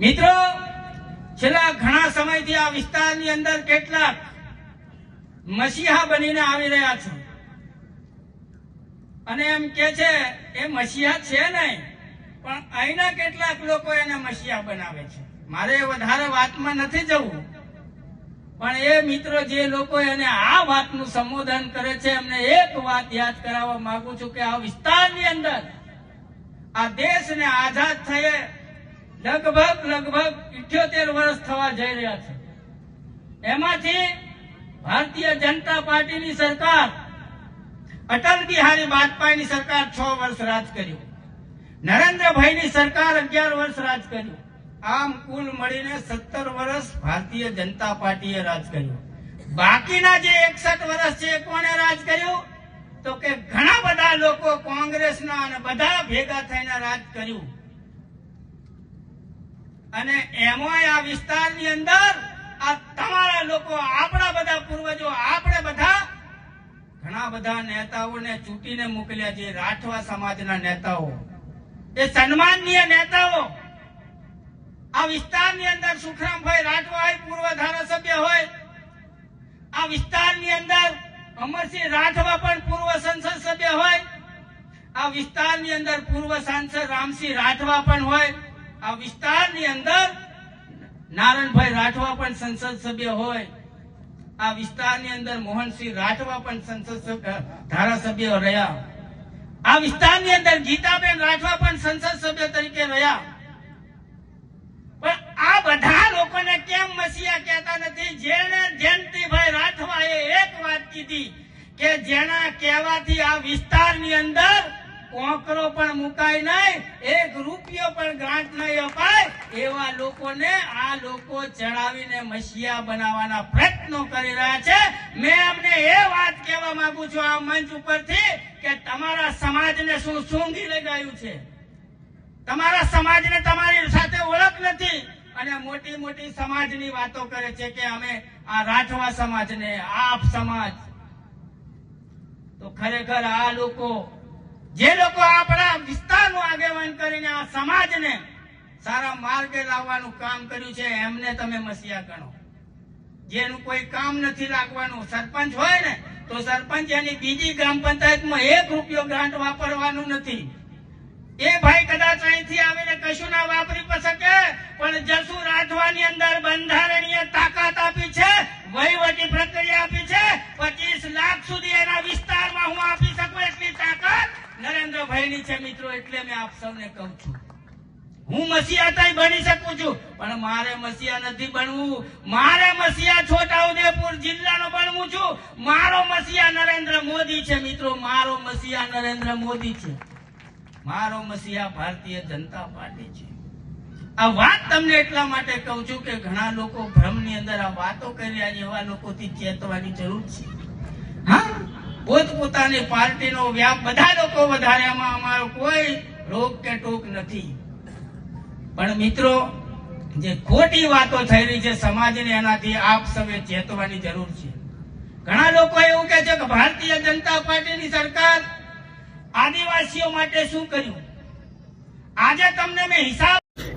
મિત્રો, છેલ્લા ઘણા સમયથી આ વિસ્તારની અંદર કેટલાક મસીહા બનીને આવી રહ્યા છે. અને એમ કે છે, એ મસીહા છે નહીં, પણ અહીંના કેટલાક લોકો એને મસીહા બનાવે છે. મારે વધારે વાતમાં નથી જવું, પણ એ મિત્રો જે લોકો એને આ વાતનું સંબોધન કરે છે, એમને એક વાત યાદ કરાવવા માંગુ છું કે આ વિસ્તારની અંદર આ દેશને આઝાદ થયે લગભગ લગભગ ઇઠ્યોતેર વર્ષ થવા જઈ રહ્યા છે. એમાંથી ભારતીય જનતા પાર્ટીની સરકાર, અટલ બિહારી વાજપેયીની સરકાર છ વર્ષ રાજ કર્યું. નરેન્દ્રભાઈની સરકાર અગિયાર વર્ષ રાજ કર્યું. આમ કુલ મળીને સત્તર વર્ષ ભારતીય જનતા પાર્ટીએ રાજ કર્યું. બાકીના જે એકસઠ વર્ષ છે કોને રાજ કર્યું? તો કે ઘણા બધા લોકો કોંગ્રેસના અને બધા ભેગા થઈને રાજ કર્યું. અને એમાંય આ વિસ્તારની અંદર આ તમારા લોકો, આપણા બધા પૂર્વજો, આપણે બધા ઘણા બધા નેતાઓને ચૂંટીને મોકલ્યા છે, રાઠવા સમાજના નેતાઓ. એ સન્માનનીય નેતાઓ. આ વિસ્તારની અંદર સુખરામભાઈ રાઠવા હોય પૂર્વ ધારાસભ્ય હોય. આ વિસ્તારની અંદર અમરસિંહ રાઠવા પણ પૂર્વ સંસદ સભ્ય હોય. આ વિસ્તારની અંદર પૂર્વ સાંસદ રામસિંહ રાઠવા પણ હોય. આ વિસ્તારની અંદર નારણભાઈ રાઠવા પણ સંસદ સભ્ય હોય. આ વિસ્તારની અંદર મોહનસિંહ રાઠવા પણ સંસદ ધારાસભ્ય રહ્યા. આ વિસ્તારની અંદર ગીતાબેન રાઠવા પણ સંસદ સભ્ય તરીકે રહ્યા. પણ આ બધા લોકોને કેમ મસીહા કહેતા નથી? જેને જયંતિભાઈ એ એક વાત કીધી કે જેના કહેવાથી આ વિસ્તારની અંદર કોકરો પણ મુકાય નહીં, એક રૂપિયો પણ ગ્રાન્ટ લોકોને આ લોકો ચડાવીને મસીહા બનાવવાના પ્રયત્નો કરી રહ્યા છે. મેં અમને એ વાત કહેવા માંગુ છું આ મંચ ઉપરથી કે તમારા સમાજને શું સૂંઘી લગાયું છે? તમારા સમાજને તમારી સાથે ઓળખ નથી. અને મોટી મોટી સમાજની વાતો કરે છે કે અમે આ રાઠવા સમાજને, આપ સમાજ. તો ખરેખર આ લોકો, જે લોકો આપણા વિસ્તારનું આગેવાન કરીને આ સમાજને સારા માર્ગે લાવવાનું કામ કર્યું છે, એમને તમે મસીહા ગણો. જેનું કોઈ કામ નથી લાગવાનું, સરપંચ હોય ને, તો સરપંચ એની બીજી ગ્રામ પંચાયતમાં એક રૂપિયો ગ્રાન્ટ વાપરવાનું નથી. એ ભાઈ કદાચ અહીંથી આવીને કશું ના વાપરી શકે, પણ જસુ રાઠવાની અંદર બંધારણીય તાકાત આપી છે, વહીવટી પ્રક્રિયા આપી છે, પચીસ લાખ સુધી એના વિસ્તારમાં હું આપી શકું એટલી તાકાત? નરેન્દ્રભાઈની છે મિત્રો, એટલે મેં આપ સૌને કહું છું. હું મસીહા તાઈ બની શકું છું. પણ મારે મસીહા નથી બનવું મારે મસીહા છોટાઉદેપુર જિલ્લાનો બનવું છું. મારો મસીહા નરેન્દ્ર મોદી છે, મિત્રો. મારો મસીહા નરેન્દ્ર મોદી છે. મારો મસીહા ભારતીય જનતા પાર્ટી છે. આ વાત તમને એટલા માટે કહું છું કે ઘણા લોકો ભ્રમની અંદર આ વાતો કરી રહ્યા છે, એવા લોકોથી ચેતવાની જરૂર છે. હા? પોતપોતાની પાર્ટીનો વ્યાપ બધા લોકો વધારે અમારો કોઈ રોક કે ટોક નથી. પણ મિત્રો, જે ખોટી વાતો થઈ રહી છે સમાજને એનાથી આપ સૌએ ચેતવાની જરૂર છે. ઘણા લોકો એવું કહે છે કે ભારતીય જનતા પાર્ટીની સરકાર આદિવાસીઓ માટે શું કર્યું? આજે તમને મેં હિસાબ